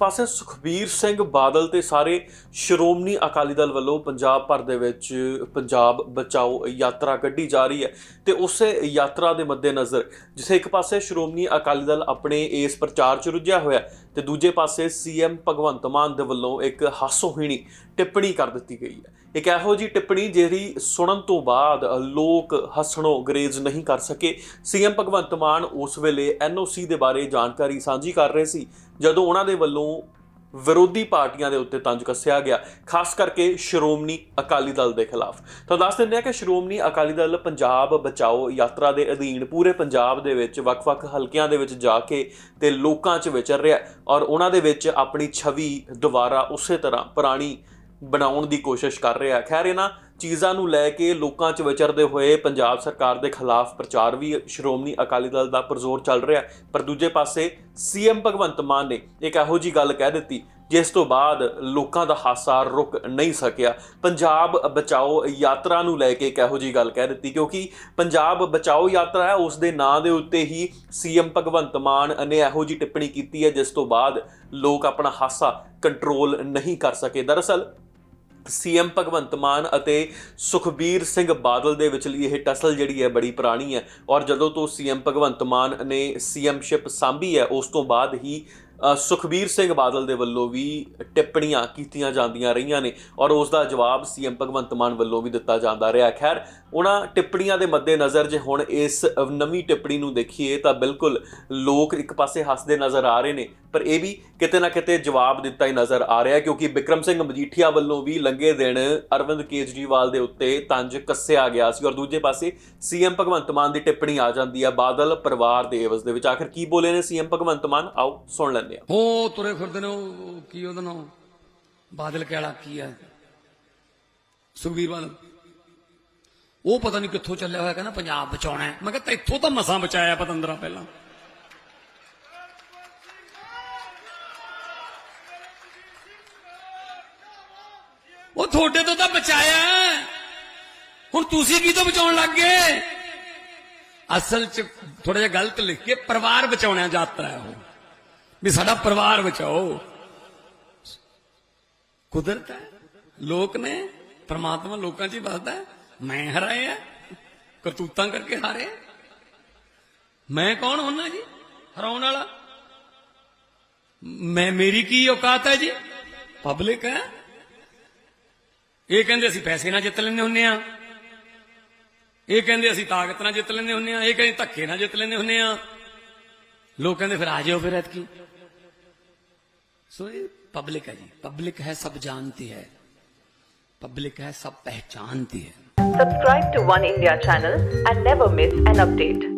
ਪਾਸੇ ਸੁਖਬੀਰ ਸਿੰਘ ਬਾਦਲ ਤੇ ਸਾਰੇ ਸ਼੍ਰੋਮਣੀ ਅਕਾਲੀ ਦਲ ਵੱਲੋਂ ਪੰਜਾਬ ਭਰ ਦੇ ਵਿੱਚ ਪੰਜਾਬ ਬਚਾਓ ਯਾਤਰਾ ਕੱਢੀ ਜਾ ਰਹੀ ਹੈ ਤੇ ਉਸੇ ਯਾਤਰਾ ਦੇ ਮੱਦੇਨਜ਼ਰ ਜਿਸੇ ਇੱਕ ਪਾਸੇ ਸ਼੍ਰੋਮਣੀ ਅਕਾਲੀ ਦਲ ਆਪਣੇ ਇਸ ਪ੍ਰਚਾਰ 'ਚ ਰੁੱਝਿਆ ਹੋਇਆ ਹੈ ਤੇ ਦੂਜੇ ਪਾਸੇ ਸੀਐਮ ਭਗਵੰਤ ਮਾਨ ਦੇ ਵੱਲੋਂ ਇੱਕ ਹਾਸੋਹੀਣੀ ਟਿੱਪਣੀ ਕਰ ਦਿੱਤੀ ਗਈ ਹੈ। ਇੱਕ ਇਹੋ ਜੀ ਟਿੱਪਣੀ ਜਿਹੜੀ ਸੁਣਨ ਤੋਂ ਬਾਅਦ ਲੋਕ ਹੱਸਣੋਂ ਗਰੇਜ਼ ਨਹੀਂ ਕਰ ਸਕੇ। ਸੀਐਮ ਭਗਵੰਤ ਮਾਨ ਉਸ ਵੇਲੇ ਐਨਓਸੀ ਦੇ ਬਾਰੇ ਜਾਣਕਾਰੀ ਸਾਂਝੀ ਕਰ ਰਹੇ ਸੀ, ਜਦੋਂ ਉਹਨਾਂ ਦੇ ਵੱਲੋਂ ਵਿਰੋਧੀ ਪਾਰਟੀਆਂ ਦੇ ਉੱਤੇ ਤੰਜ ਕੱਸਿਆ ਗਿਆ, ਖਾਸ ਕਰਕੇ ਸ਼੍ਰੋਮਣੀ ਅਕਾਲੀ ਦਲ ਦੇ ਖਿਲਾਫ। ਤਾਂ ਦੱਸ ਦਿੰਦੇ ਆ ਕਿ ਸ਼੍ਰੋਮਣੀ ਅਕਾਲੀ ਦਲ ਪੰਜਾਬ ਬਚਾਓ ਯਾਤਰਾ ਦੇ ਅਧੀਨ ਪੂਰੇ ਪੰਜਾਬ ਦੇ ਵਿੱਚ ਵੱਖ-ਵੱਖ ਹਲਕਿਆਂ ਦੇ ਵਿੱਚ ਜਾ ਕੇ ਤੇ ਲੋਕਾਂ 'ਚ ਵਿਚਰ ਰਿਹਾ ਔਰ ਉਹਨਾਂ ਦੇ ਵਿੱਚ ਆਪਣੀ ਛਵੀ ਦੁਬਾਰਾ ਉਸੇ ਤਰ੍ਹਾਂ ਪੁਰਾਣੀ ਬਣਾਉਣ ਦੀ ਕੋਸ਼ਿਸ਼ ਕਰ ਰਿਹਾ। ਖੈਰ, ਇਹਨਾਂ ਚੀਜ਼ਾਂ ਨੂੰ ਲੈ ਕੇ ਲੋਕਾਂ 'ਚ ਵਿਚਰਦੇ ਹੋਏ ਪੰਜਾਬ ਸਰਕਾਰ ਦੇ ਖਿਲਾਫ ਪ੍ਰਚਾਰ ਵੀ ਸ਼੍ਰੋਮਣੀ ਅਕਾਲੀ ਦਲ ਦਾ ਪਰਜ਼ੋਰ ਚੱਲ ਰਿਹਾ। ਪਰ ਦੂਜੇ ਪਾਸੇ, ਸੀਐਮ ਭਗਵੰਤ ਮਾਨ ਨੇ ਇੱਕ ਇਹੋ ਜੀ ਗੱਲ ਕਹਿ ਦਿੱਤੀ, ਜਿਸ ਤੋਂ ਬਾਅਦ ਲੋਕਾਂ ਦਾ ਹਾਸਾ ਰੁਕ ਨਹੀਂ ਸਕਿਆ। ਪੰਜਾਬ ਬਚਾਓ ਯਾਤਰਾ ਨੂੰ ਲੈ ਕੇ ਇੱਕ ਇਹੋ ਜੀ ਗੱਲ ਕਹਿ ਦਿੱਤੀ, ਕਿਉਂਕਿ ਪੰਜਾਬ ਬਚਾਓ ਯਾਤਰਾ ਹੈ, ਉਸ ਦੇ ਨਾਂ ਦੇ ਉੱਤੇ ਹੀ ਸੀਐਮ ਭਗਵੰਤ ਮਾਨ ਨੇ ਇਹੋ ਜੀ ਟਿੱਪਣੀ ਕੀਤੀ ਹੈ, ਜਿਸ ਤੋਂ ਬਾਅਦ ਲੋਕ ਆਪਣਾ ਹਾਸਾ ਕੰਟਰੋਲ ਨਹੀਂ ਕਰ ਸਕੇ। ਦਰਅਸਲ ਸੀਐਮ ਭਗਵੰਤ ਮਾਨ ਅਤੇ ਸੁਖਬੀਰ ਸਿੰਘ ਬਾਦਲ ਦੇ ਵਿਚਲੀ ਇਹ ਟਸਲ ਜਿਹੜੀ ਹੈ ਬੜੀ ਪੁਰਾਣੀ ਹੈ। ਔਰ ਜਦੋਂ ਤੋਂ ਸੀਐਮ ਭਗਵੰਤ ਮਾਨ ਨੇ ਸੀਐਮਸ਼ਿਪ ਸੰਭੀ ਹੈ, ਉਸ ਤੋਂ ਬਾਅਦ ਹੀ ਸੁਖਬੀਰ ਸਿੰਘ ਬਾਦਲ ਦੇ ਵੱਲੋਂ ਵੀ ਟਿੱਪਣੀਆਂ ਕੀਤੀਆਂ ਜਾਂਦੀਆਂ ਰਹੀਆਂ ਨੇ ਔਰ ਉਸ ਦਾ ਜਵਾਬ ਸੀਐਮ ਭਗਵੰਤ ਮਾਨ ਵੱਲੋਂ ਵੀ ਦਿੱਤਾ ਜਾਂਦਾ ਰਿਹਾ। ਖੈਰ, ਉਹਨਾਂ ਟਿੱਪਣੀਆਂ ਦੇ ਮੱਦੇਨਜ਼ਰ ਜੇ ਹੁਣ ਇਸ ਨਵੀਂ ਟਿੱਪਣੀ ਨੂੰ ਦੇਖੀਏ ਤਾਂ ਬਿਲਕੁਲ ਲੋਕ ਇੱਕ ਪਾਸੇ ਹੱਸਦੇ ਨਜ਼ਰ ਆ ਰਹੇ ਨੇ ਪਰ ਇਹ ਵੀ ਕਿਤੇ ਨਾ ਕਿਤੇ ਜਵਾਬ ਦਿੱਤਾ ਹੀ ਨਜ਼ਰ ਆ ਰਿਹਾ ਕਿਉਂਕਿ ਬਿਕਰਮ ਸਿੰਘ ਮਜੀਠੀਆ ਵੱਲੋਂ ਵੀ ਲੰਗੇ ਦਿਨ ਅਰਵਿੰਦ ਕੇਜਰੀਵਾਲ ਦੇ ਉੱਤੇ ਤੰਜ ਕੱਸਿਆ ਗਿਆ ਸੀ ਔਰ ਦੂਜੇ ਪਾਸੇ ਸੀਐਮ ਭਗਵੰਤ ਮਾਨ ਦੀ ਟਿੱਪਣੀ ਆ ਜਾਂਦੀ ਹੈ ਬਾਦਲ ਪਰਿਵਾਰ ਦੇ ਏਵਜ਼ ਦੇ ਵਿੱਚ। ਆਖਰ ਕੀ ਬੋਲੇ ਨੇ ਸੀਐਮ ਭਗਵੰਤ ਮਾਨ? ਆਓ ਸੁਣ ਲੈਂਦੇ ਆ ਹੋ ਤੁਰੇ ਫਿਰਦੇ ਨੇ ਉਹ ਉਹ ਕੀ ਉਹਦਾ ਨਾਮ? ਬਾਦਲ ਕਹਿਲਾ ਕੀ ਹੈ? ਸੁਖਬੀਰ ਬਾਦਲ। ਉਹ ਪਤਾ ਨਹੀਂ ਕਿੱਥੋਂ ਚੱਲਿਆ ਹੋਇਆ, ਕਹਿੰਦਾ ਪੰਜਾਬ ਬਚਾਉਣਾ ਹੈ। ਮੈਂ ਕਿਹਾ ਤੈਥੋਂ ਤਾਂ ਮਸਾਂ ਬਚਾਇਆ ਪਤੰਦਰਾ ਪਹਿਲਾਂ। ਉਹ ਤੁਹਾਡੇ ਤੋਂ ਤਾਂ ਬਚਾਇਆ ਹੁਣ ਤੁਸੀਂ ਕੀ ਤੋਂ ਬਚਾਉਣ ਲੱਗ ਗਏ? ਅਸਲ 'ਚ ਥੋੜਾ ਜਿਹਾ ਗਲਤ ਲਿਖ ਕੇ ਪਰਿਵਾਰ ਬਚਾਉਣਾ ਯਾਤਰਾ ਹੈ ਉਹ। ਵੀ ਸਾਡਾ ਪਰਿਵਾਰ ਬਚਾਓ। ਕੁਦਰਤ ਹੈ। ਲੋਕ ਨੇ, ਪਰਮਾਤਮਾ ਲੋਕਾਂ 'ਚ ਹੀ ਵਸਦਾ ਮੈਂ ਹਰਾਏ ਆ ਕਰਤੂਤਾਂ ਕਰਕੇ ਹਾਰੇ ਮੈਂ ਕੌਣ ਹੁੰਨਾ ਜੀ? ਹਰਾਉਣ ਵਾਲਾ? ਮੈਂ ਮੇਰੀ ਕੀ ਔਕਾਤ ਹੈ ਜੀ? ਪਬਲਿਕ ਹੈ। ਇਹ ਕਹਿੰਦੇ ਅਸੀਂ ਪੈਸੇ ਨਾਲ ਜਿੱਤ ਲੈਂਦੇ ਹੁੰਨੇ ਆ ਇਹ ਕਹਿੰਦੇ ਅਸੀਂ ਤਾਕਤ ਨਾਲ ਜਿੱਤ ਲੈਂਦੇ ਹੁੰਨੇ ਆ ਇਹ ਕਹਿੰਦੇ ਧੱਕੇ ਨਾਲ ਜਿੱਤ ਲੈਂਦੇ ਹੁੰਨੇ ਆ ਲੋਕ ਕਹਿੰਦੇ ਫਿਰ ਆ ਜਾਓ ਫਿਰ ਐਤਕੀ। ਸੋ ਇਹ ਪਬਲਿਕ ਹੈ ਜੀ। ਪਬਲਿਕ ਹੈ ਸਭ ਜਾਣਤੀ ਹੈ। ਪਬਲਿਕ ਹੈ ਸਭ ਪਹਿਚਾਨਤੀ ਹੈ। Subscribe to One India channel and never miss an update